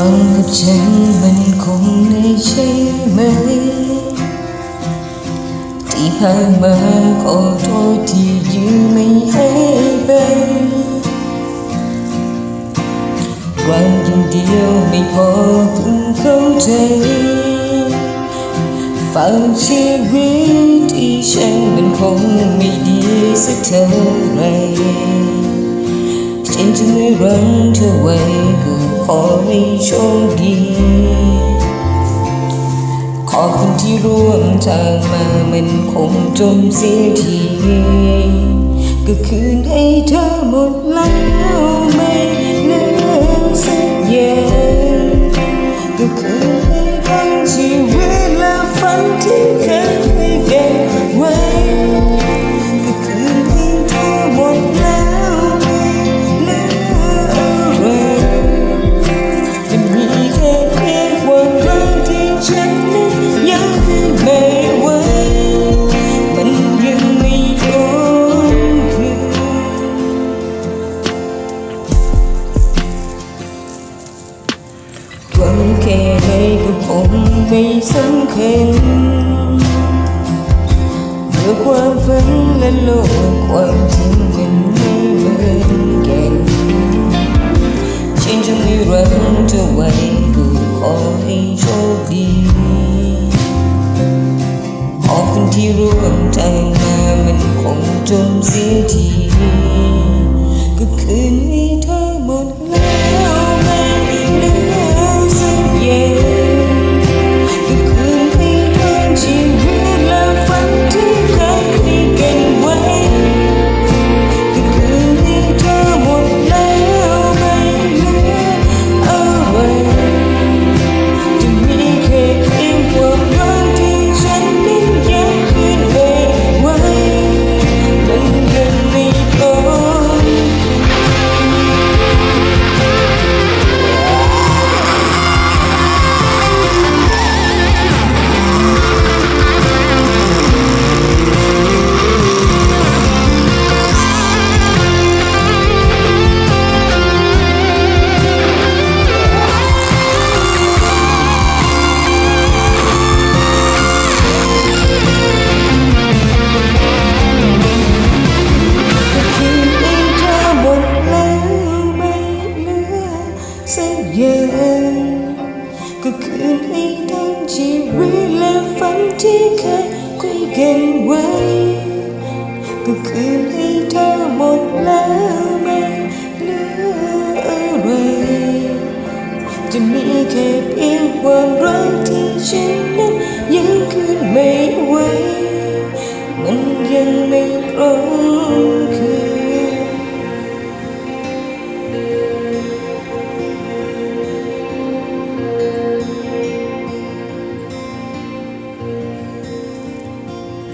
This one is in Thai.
วังกับฉันมันคงไม่ใช่ไหม ที่ผ่านมาขอโทษที่ยืนไม่ให้ไปรักอย่างเดียวไม่พอเพิ่งเข้าใจฝังชีวิตที่ฉันมันคงไม่ดีสักเท่าไหร ฉันจะไม่รังเธอไว้ก็ขอให้โชคดี ขอบคุณที่ร่วมทางมามันคงจมเสียที ก็คืนให้เธอหมดแล้ว งไม่สำคัญเมื่อความฝันและโลกความจริงมันไม่เหมือนกันฉันจะไม่รักเธอไว้ก็ขอให้โชคดีขอบคุณที่ร่วมทางมามันคงจมเสียทีก็คืนให้เธอ สักอย่างก็คืนให้ทั้งชีวิตและฝันที่เคยคุยกันไว้ ก็คืนให้เธอหมดแล้วไม่เหลืออะไรจะมีแค่เพียงความรักที่ฉัน